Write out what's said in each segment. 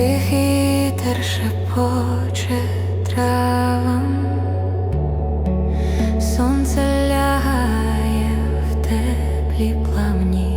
тихий шепоче травам, сонце лягає в теплі пламні.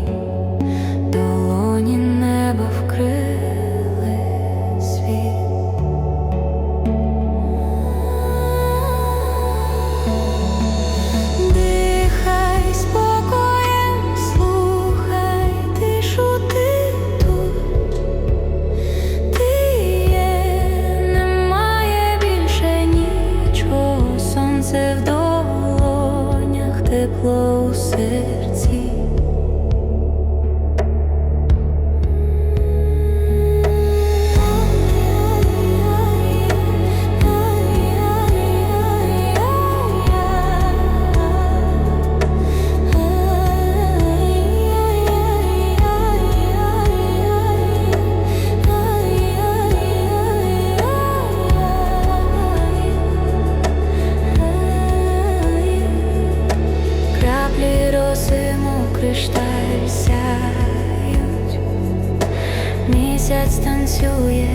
Кришталь сяють, місяць танцює.